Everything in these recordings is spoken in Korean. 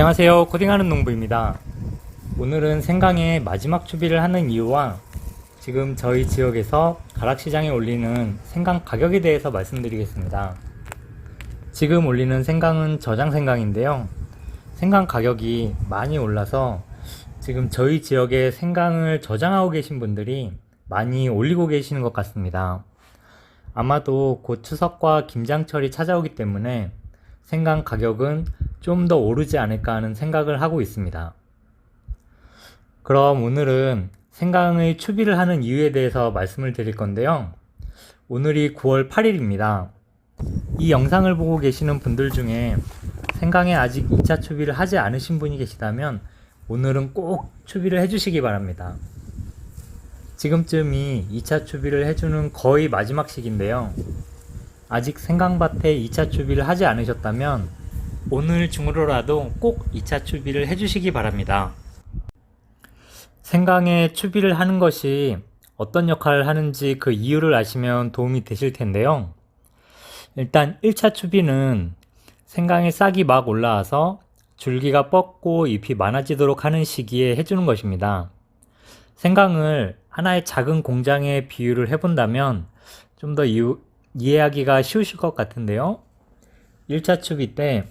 안녕하세요. 코딩하는 농부입니다. 오늘은 생강의 마지막 추비를 하는 이유와 지금 저희 지역에서 가락시장에 올리는 생강 가격에 대해서 말씀드리겠습니다. 지금 올리는 생강은 저장 생강인데요. 생강 가격이 많이 올라서 지금 저희 지역에 생강을 저장하고 계신 분들이 많이 올리고 계시는 것 같습니다. 아마도 곧 추석과 김장철이 찾아오기 때문에 생강 가격은 좀 더 오르지 않을까 하는 생각을 하고 있습니다. 그럼 오늘은 생강의 추비를 하는 이유에 대해서 말씀을 드릴 건데요. 오늘이 9월 8일입니다. 이 영상을 보고 계시는 분들 중에 생강에 아직 2차 추비를 하지 않으신 분이 계시다면 오늘은 꼭 추비를 해주시기 바랍니다. 지금쯤이 2차 추비를 해주는 거의 마지막 시기인데요. 아직 생강밭에 2차 추비를 하지 않으셨다면 오늘 중으로라도 꼭 2차 추비를 해주시기 바랍니다. 생강에 추비를 하는 것이 어떤 역할을 하는지 그 이유를 아시면 도움이 되실 텐데요. 일단 1차 추비는 생강의 싹이 막 올라와서 줄기가 뻗고 잎이 많아지도록 하는 시기에 해주는 것입니다. 생강을 하나의 작은 공장에 비유를 해본다면 좀 더 이해하기가 쉬우실 것 같은데요. 1차 추비 때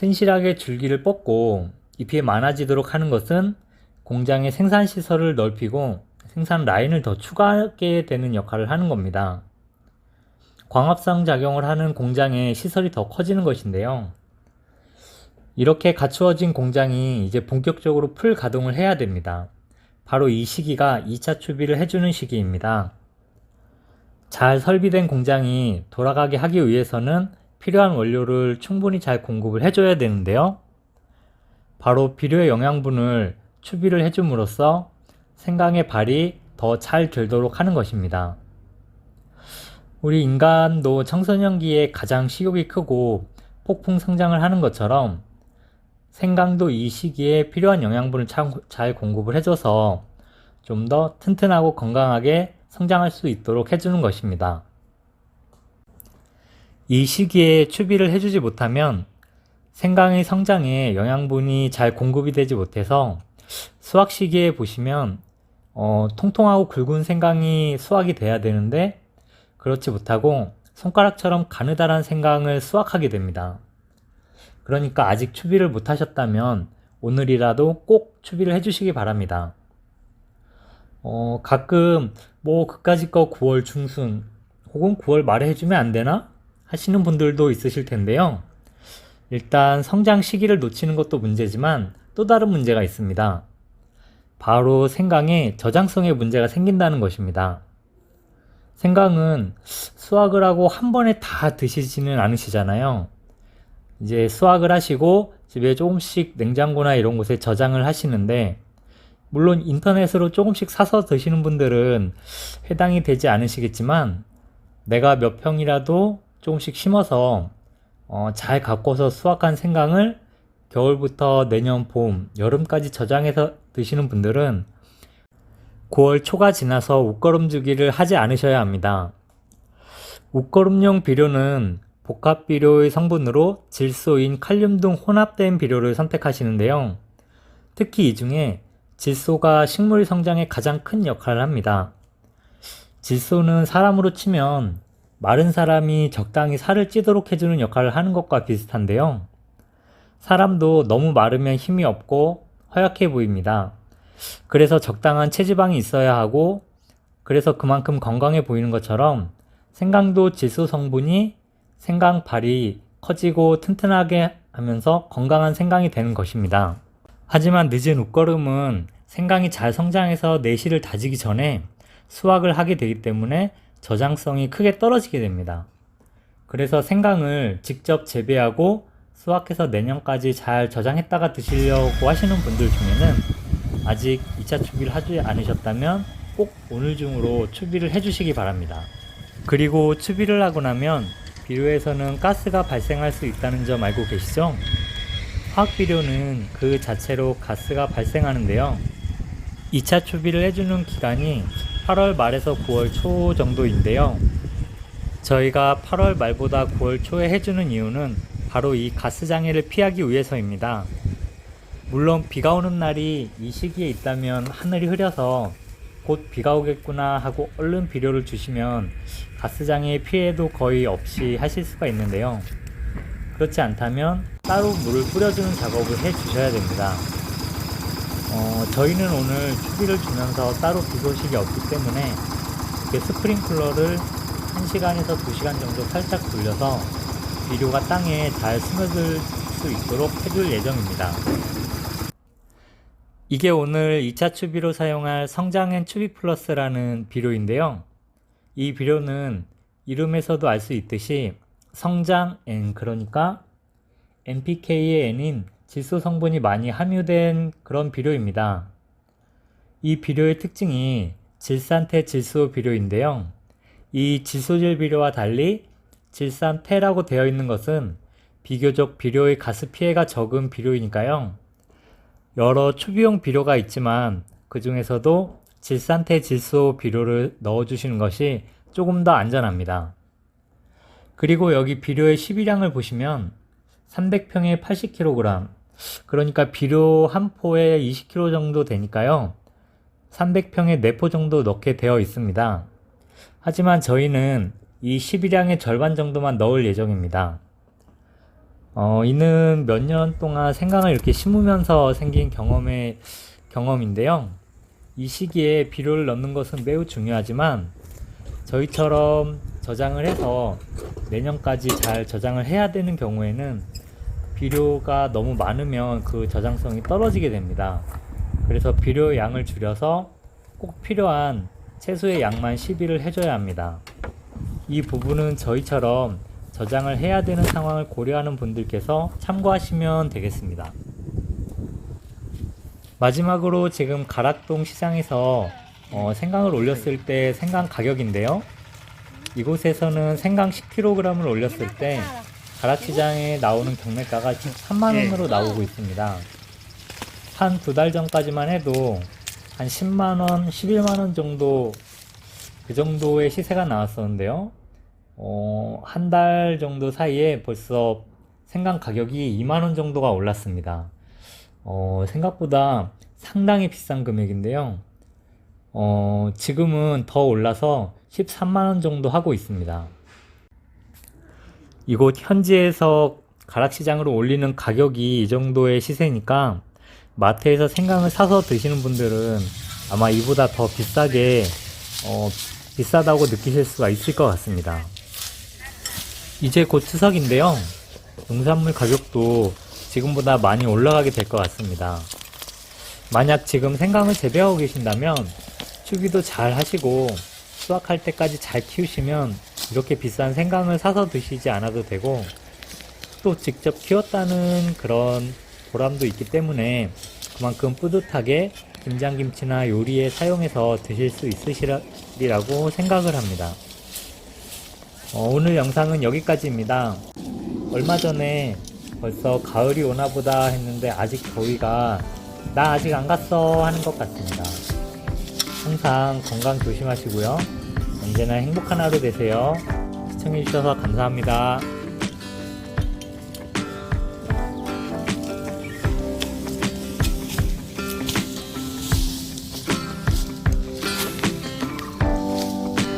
튼실하게 줄기를 뻗고 잎이 많아지도록 하는 것은 공장의 생산 시설을 넓히고 생산 라인을 더 추가하게 되는 역할을 하는 겁니다. 광합성 작용을 하는 공장의 시설이 더 커지는 것인데요. 이렇게 갖추어진 공장이 이제 본격적으로 풀 가동을 해야 됩니다. 바로 이 시기가 2차 추비를 해주는 시기입니다. 잘 설비된 공장이 돌아가게 하기 위해서는 필요한 원료를 충분히 잘 공급을 해줘야 되는데요. 바로 비료의 영양분을 추비를 해줌으로써 생강의 발이 더 잘 들도록 하는 것입니다. 우리 인간도 청소년기에 가장 식욕이 크고 폭풍 성장을 하는 것처럼 생강도 이 시기에 필요한 영양분을 잘 공급을 해줘서 좀 더 튼튼하고 건강하게 성장할 수 있도록 해주는 것입니다. 이 시기에 추비를 해주지 못하면 생강의 성장에 영양분이 잘 공급이 되지 못해서 수확 시기에 보시면 어, 통통하고 굵은 생강이 수확이 돼야 되는데 그렇지 못하고 손가락처럼 가느다란 생강을 수확하게 됩니다. 그러니까 아직 추비를 못 하셨다면 오늘이라도 꼭 추비를 해주시기 바랍니다. 어, 가끔 뭐 그까짓 거 9월 중순 혹은 9월 말에 해주면 안 되나? 하시는 분들도 있으실 텐데요. 일단 성장 시기를 놓치는 것도 문제지만 또 다른 문제가 있습니다. 바로 생강에 저장성에 문제가 생긴다는 것입니다. 생강은 수확을 하고 한 번에 다 드시지는 않으시잖아요. 이제 수확을 하시고 집에 조금씩 냉장고나 이런 곳에 저장을 하시는데 물론 인터넷으로 조금씩 사서 드시는 분들은 해당이 되지 않으시겠지만 내가 몇 평이라도 조금씩 심어서 어, 잘 가꿔서 수확한 생강을 겨울부터 내년 봄, 여름까지 저장해서 드시는 분들은 9월 초가 지나서 옷걸음 주기를 하지 않으셔야 합니다. 옷걸음용 비료는 복합 비료의 성분으로 질소인 칼륨 등 혼합된 비료를 선택하시는데요. 특히 이 중에 질소가 식물 성장에 가장 큰 역할을 합니다. 질소는 사람으로 치면 마른 사람이 적당히 살을 찌도록 해주는 역할을 하는 것과 비슷한데요. 사람도 너무 마르면 힘이 없고 허약해 보입니다. 그래서 적당한 체지방이 있어야 하고 그래서 그만큼 건강해 보이는 것처럼 생강도 질소 성분이 생강 발이 커지고 튼튼하게 하면서 건강한 생강이 되는 것입니다. 하지만 늦은 웃걸음은 생강이 잘 성장해서 내실을 다지기 전에 수확을 하게 되기 때문에 저장성이 크게 떨어지게 됩니다. 그래서 생강을 직접 재배하고 수확해서 내년까지 잘 저장했다가 드시려고 하시는 분들 중에는 아직 2차 추비를 하지 않으셨다면 꼭 오늘 중으로 추비를 해주시기 바랍니다. 그리고 추비를 하고 나면 비료에서는 가스가 발생할 수 있다는 점 알고 계시죠? 화학비료는 그 자체로 가스가 발생하는데요. 2차 추비를 해주는 기간이 8월 말에서 9월 초 정도인데요. 저희가 8월 말보다 9월 초에 해주는 이유는 바로 이 가스 장애를 피하기 위해서입니다. 물론 비가 오는 날이 이 시기에 있다면 하늘이 흐려서 곧 비가 오겠구나 하고 얼른 비료를 주시면 가스장의 피해도 거의 없이 하실 수가 있는데요. 그렇지 않다면 따로 물을 뿌려주는 작업을 해 주셔야 됩니다. 어, 저희는 오늘 추비를 주면서 따로 비 소식이 없기 때문에 스프링클러를 1시간에서 2시간 정도 살짝 돌려서 비료가 땅에 잘 스며들 수 있도록 해줄 예정입니다. 이게 오늘 2차 추비로 사용할 성장엔 추비 플러스라는 비료인데요. 이 비료는 이름에서도 알 수 있듯이 성장 N 그러니까 NPK의 N인 질소 성분이 많이 함유된 그런 비료입니다. 이 비료의 특징이 질산태 질소 비료인데요. 이 질소질 비료와 달리 질산태라고 되어 있는 것은 비교적 비료의 가스 피해가 적은 비료이니까요. 여러 초비용 비료가 있지만 그 중에서도 질산태 질소 비료를 넣어주시는 것이 조금 더 안전합니다. 그리고 여기 비료의 시비량을 보시면 300평에 80kg, 그러니까 비료 한 포에 20kg 정도 되니까요. 300평에 4포 정도 넣게 되어 있습니다. 하지만 저희는 이 시비량의 절반 정도만 넣을 예정입니다. 어, 이는 몇 년 동안 생강을 이렇게 심으면서 생긴 경험의 경험인데요. 이 시기에 비료를 넣는 것은 매우 중요하지만 저희처럼 저장을 해서 내년까지 잘 저장을 해야 되는 경우에는 비료가 너무 많으면 그 저장성이 떨어지게 됩니다. 그래서 비료 양을 줄여서 꼭 필요한 채소의 양만 시비를 해줘야 합니다. 이 부분은 저희처럼 저장을 해야 되는 상황을 고려하는 분들께서 참고하시면 되겠습니다. 마지막으로 지금 가락동 시장에서 어, 생강을 올렸을 때 생강 가격인데요. 이곳에서는 생강 10kg을 올렸을 때 가락시장에 나오는 경매가가 지금 3만원으로 나오고 있습니다. 한 두 달 전까지만 해도 한 10만원, 11만원 정도 그 정도의 시세가 나왔었는데요. 어, 한 달 정도 사이에 벌써 생강 가격이 2만원 정도가 올랐습니다. 어, 생각보다 상당히 비싼 금액인데요. 어, 지금은 더 올라서 13만원 정도 하고 있습니다. 이곳 현지에서 가락시장으로 올리는 가격이 이 정도의 시세니까 마트에서 생강을 사서 드시는 분들은 아마 이보다 더 비싸게 어, 비싸다고 느끼실 수가 있을 것 같습니다. 이제 곧 추석인데요. 농산물 가격도 지금보다 많이 올라가게 될 것 같습니다. 만약 지금 생강을 재배하고 계신다면 추비도 잘 하시고 수확할 때까지 잘 키우시면 이렇게 비싼 생강을 사서 드시지 않아도 되고 또 직접 키웠다는 그런 보람도 있기 때문에 그만큼 뿌듯하게 김장김치나 요리에 사용해서 드실 수 있으시리라고 생각을 합니다. 어, 오늘 영상은 여기까지입니다. 얼마 전에 벌써 가을이 오나 보다 했는데 아직 더위가 나 아직 안 갔어 하는 것 같습니다. 항상 건강 조심하시고요. 언제나 행복한 하루 되세요. 시청해주셔서 감사합니다.